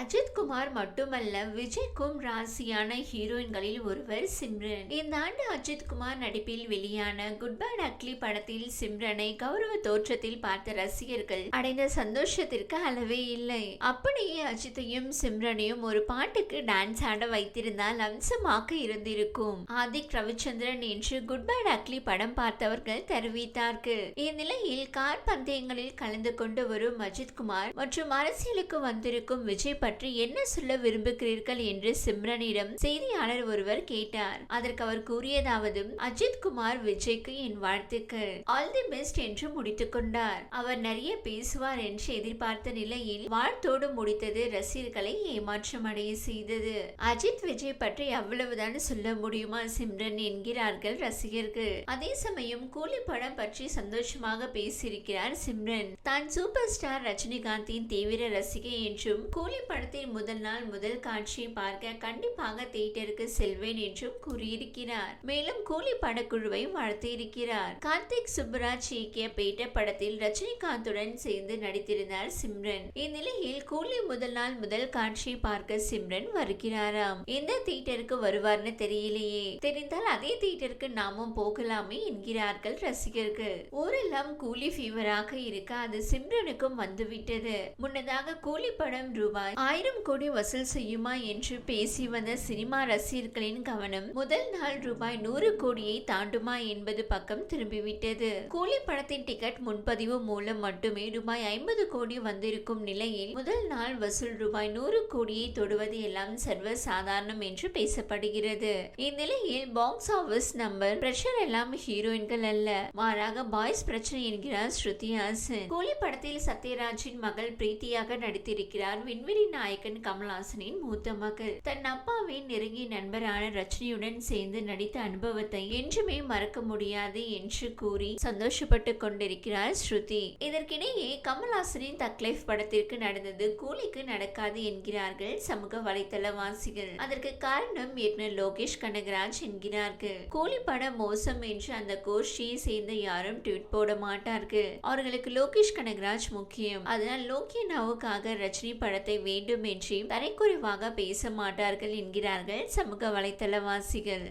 அஜித்குமார் மட்டுமல்ல விஜய்க்கும் ராசியான ஹீரோயின்களில் ஒருவர் சிம்ரன். இந்த ஆண்டு அஜித் குமார் நடிப்பில் வெளியான குட் பேட் அக்லி படத்தில் சிம்ரனை கௌரவ தோற்றத்தில் பார்த்த ரசிகர்கள் அடைந்த சந்தோஷத்திற்கு அளவே இல்லை. அப்படியே அஜித்தையும் சிம்ரனையும் ஒரு பாட்டுக்கு டான்ஸ் ஆட வைத்திருந்தால் அம்சமாக இருந்திருக்கும். ஆதிக் ரவிச்சந்திரன் என்று குட் பேட் அக்லி படம் பார்த்தவர்கள் தெரிவித்தார்கள். இந்நிலையில் கார் பந்தயங்களில் கலந்து கொண்டு வரும் அஜித் குமார் மற்றும் அரசியலுக்கு வந்திருக்கும் விஜய் பற்றி என்ன சொல்ல விரும்புகிறீர்கள் என்று சிம்ரனிடம் செய்தியாளர் ஒருவர் கேட்டார். அதற்கு அவர் கூறியதாவது அஜித் குமார் விஜய்க்கு என் வாழ்த்துக்கள். ஆல் தி பெஸ்ட் என்று முடித்துக் கொண்டார். அவர் நிறைய பேசுவார் என்று எதிர்பார்த்த நிலையில் வாழ்த்தோடு முடித்தது ரசிகர்களை ஏமாற்றம் அடைய செய்தது. அஜித் விஜய் பற்றி அவ்வளவுதான் சொல்ல முடியுமா சிம்ரன் என்கிறார்கள் ரசிகர்கள். அதே சமயம் கூலி படம் பற்றி சந்தோஷமாக பேசியிருக்கிறார் சிம்ரன். தான் சூப்பர் ஸ்டார் ரஜினிகாந்தின் தீவிர ரசிகை என்றும் கூலி படத்தின் முதல் நாள் முதல் காட்சியை பார்க்க கண்டிப்பாக தியேட்டருக்கு செல்வேன் என்றும் கூறியிருக்கிறார். மேலும் கூலி படக்குழுவையும் வாழ்த்தியிருக்கிறார் கார்த்திக் சுப்புராஜ் இயக்கிய பேட்ட படத்தில் ரஜினிகாந்துடன் சேர்ந்து நடித்திருந்தார் சிம்ரன். இந்நிலையில் கூலி முதல் நாள் முதல் காட்சியை பார்க்க சிம்ரன் வருகிறாராம். எந்த தியேட்டருக்கு வருவார்னு தெரியலையே. தெரிந்தால் அதே தியேட்டருக்கு நாமும் போகலாமே என்கிறார்கள் ரசிகர்கள். ஊரெல்லாம் கூலி ஃபீவராக இருக்க அது சிம்ரனுக்கும் வந்துவிட்டது. முன்னதாக கூலி படம் ரூபாய் ஆயிரம் கோடி வசூல் செய்யுமா என்று பேசி வந்த சினிமா ரசிகர்களின் கவனம் முதல் நாள் ரூபாய் நூறு கோடியை தாண்டுமா என்பது பக்கம் திரும்பிவிட்டது. கூலி படத்தின் டிக்கெட் முன்பதிவு மூலம் மட்டுமே ரூபாய் ஐம்பது கோடி வந்திருக்கும் நிலையில் முதல் நாள் வசூல் ரூபாய் நூறு கோடியை தொடுவது எல்லாம் சர்வ சாதாரணம் என்று பேசப்படுகிறது. இந்நிலையில் பாக்ஸ் ஆபீஸ் நம்பர் பிரஷர் எல்லாம் ஹீரோயின்கள் அல்ல. மாறாக பாய்ஸ் பிரச்சனை என்கிறார் ஸ்ருதி ஹாசன். கூலி படத்தில் சத்யராஜின் மகள் பிரீத்தியாக நடித்திருக்கிறார் விண்வெளி நாயகன் கமல்ஹாசனின் மூத்த மகள். தன் அப்பாவின் நெருங்கிய நண்பரான ரஜினியுடன் சேர்ந்து நடித்த அனுபவத்தை என்றுமே மறக்க முடியாது என்று கூறி சந்தோஷப்பட்டு கொண்டிருக்கிறார் ஸ்ருதி. இதற்கிடையே கமல்ஹாசனின் தக்லைஃப் படத்திற்கு நடந்தது கூலிக்கு நடக்காது என்கிறார்கள் சமூக வலைத்தளவாசிகள் அதற்கு காரணம் இயக்குனர் லோகேஷ் கனகராஜ் என்கிறார்கள். கூலி படம் மோசம் என்று அந்த கோஷ்டியை சேர்ந்த யாரும் ட்வீட் போட மாட்டார்கள். அவர்களுக்கு லோகேஷ் கனகராஜ் முக்கியம். அதனால் லோக்கியனாவுக்காக ரஜினி படத்தை வேண்டும் என்று தரைக்குறைவாக பேச மாட்டார்கள் என்கிறார்கள் சமூக வலைத்தளவாசிகள்.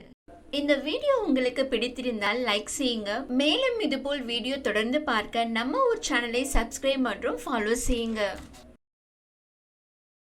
இந்த வீடியோ உங்களுக்கு பிடித்திருந்தால் லைக் செய்யுங்க. மேலும் இதுபோல் வீடியோ தொடர்ந்து பார்க்க நம்ம ஒரு சேனலை சப்ஸ்கிரைப் மற்றும் ஃபாலோ செய்யுங்க.